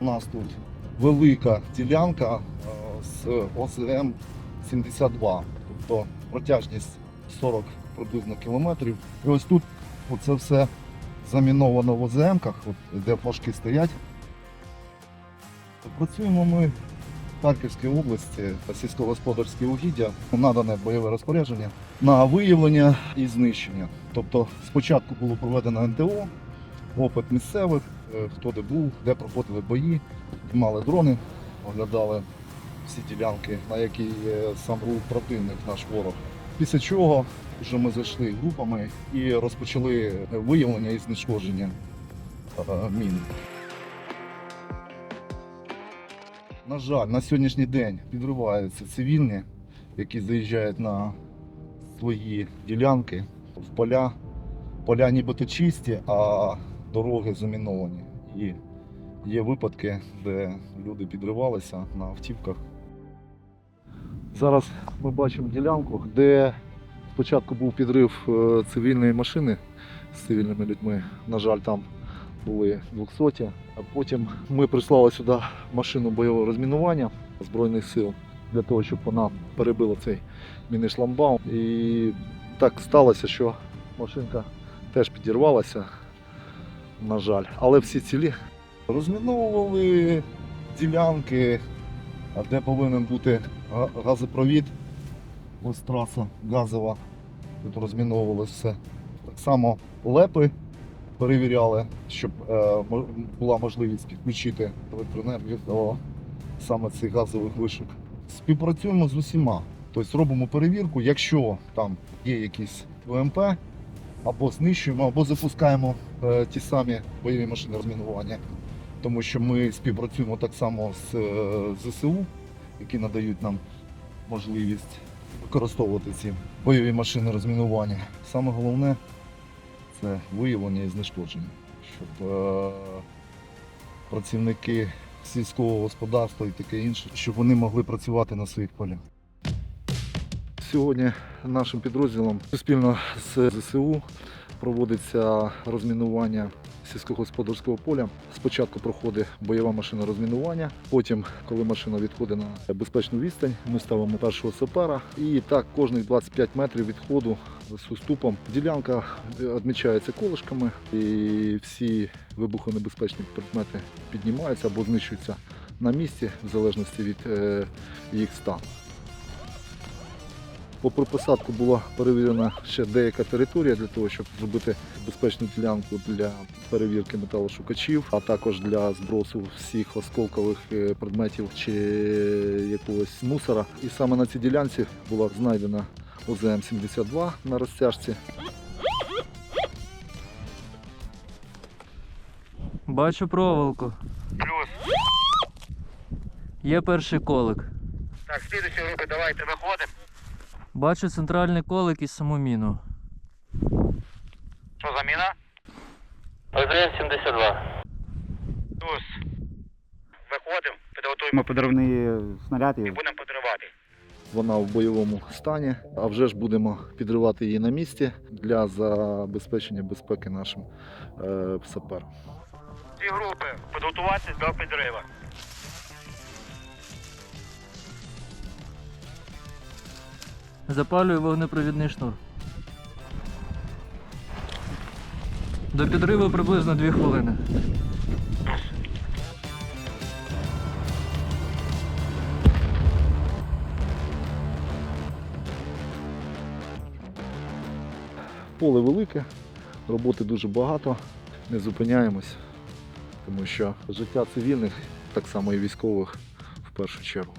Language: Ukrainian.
У нас тут велика ділянка е, з ОСМ 72, тобто протяжність 40 приблизно кілометрів. І ось тут оце все заміновано в ОЗМках, де флажки стоять. Працюємо ми в Харківській області, сільськогосподарські угіддя, надане бойове розпорядження на виявлення і знищення. Тобто спочатку було проведено НТО, опит місцевих, е, хто де був, де проходили бої, мали дрони, оглядали всі ділянки, на які сам був противник, наш ворог. Після чого вже ми зайшли групами і розпочали виявлення і знешкодження е, мін. На жаль, на сьогоднішній день підриваються цивільні, які заїжджають на свої ділянки в поля. Поля нібито чисті, а дороги заміновані. І є випадки, де люди підривалися на автівках. Зараз ми бачимо ділянку, де спочатку був підрив е, цивільної машини з цивільними людьми. На жаль, там були 200, а потім ми прислали сюди машину бойового розмінування Збройних сил для того, щоб вона перебила цей міни-шламбаум. І так сталося, що машинка теж підірвалася, на жаль, але всі цілі. Розміновували ділянки, де повинен бути газопровід. Ось траса газова. Тут розміновували все. Так само лепи перевіряли, щоб е, була можливість підключити електроенергію до саме цих газових вишок. Співпрацюємо з усіма. Тобто робимо перевірку, якщо там є якісь ВМП, або знищуємо, або запускаємо е, ті самі бойові машини розмінування. Тому що ми співпрацюємо так само з е, ЗСУ, які надають нам можливість використовувати ці бойові машини розмінування. Саме головне це виявлення і знешкодження, щоб е, працівники сільського господарства і таке інше, щоб вони могли працювати на своїх полях. Сьогодні нашим підрозділом спільно з ЗСУ проводиться розмінування сільськогосподарського поля. Спочатку проходить бойова машина розмінування, потім, коли машина відходить на безпечну відстань, ми ставимо першого сапера. І так кожних 25 метрів відходу з уступом. Ділянка відмічається колишками, і всі вибухонебезпечні предмети піднімаються або знищуються на місці, в залежності від е, їх стану. Попри посадку була перевірена ще деяка територія для того, щоб зробити безпечну ділянку для перевірки металошукачів, а також для збросу всіх осколкових е, предметів чи якогось мусора. І саме на цій ділянці була знайдена ОЗМ-72 на розтяжці. Бачу проволоку. Плюс. Є перший колик. Так, слідуючі групи, давайте виходимо. Бачу центральний колик і саму міну. Що заміна? ОЗМ 72. Плюс. Виходимо, підготуємо підривний снаряд і і будемо підривати. Вона в бойовому стані, а вже ж будемо підривати її на місці для забезпечення безпеки нашим е, саперам. Ці групи підготуватися до підриву. Запалюю вогнепровідний шнур. До підриву приблизно 2 хвилини. Поле велике, роботи дуже багато, не зупиняємось, тому що життя цивільних, так само і військових, в першу чергу.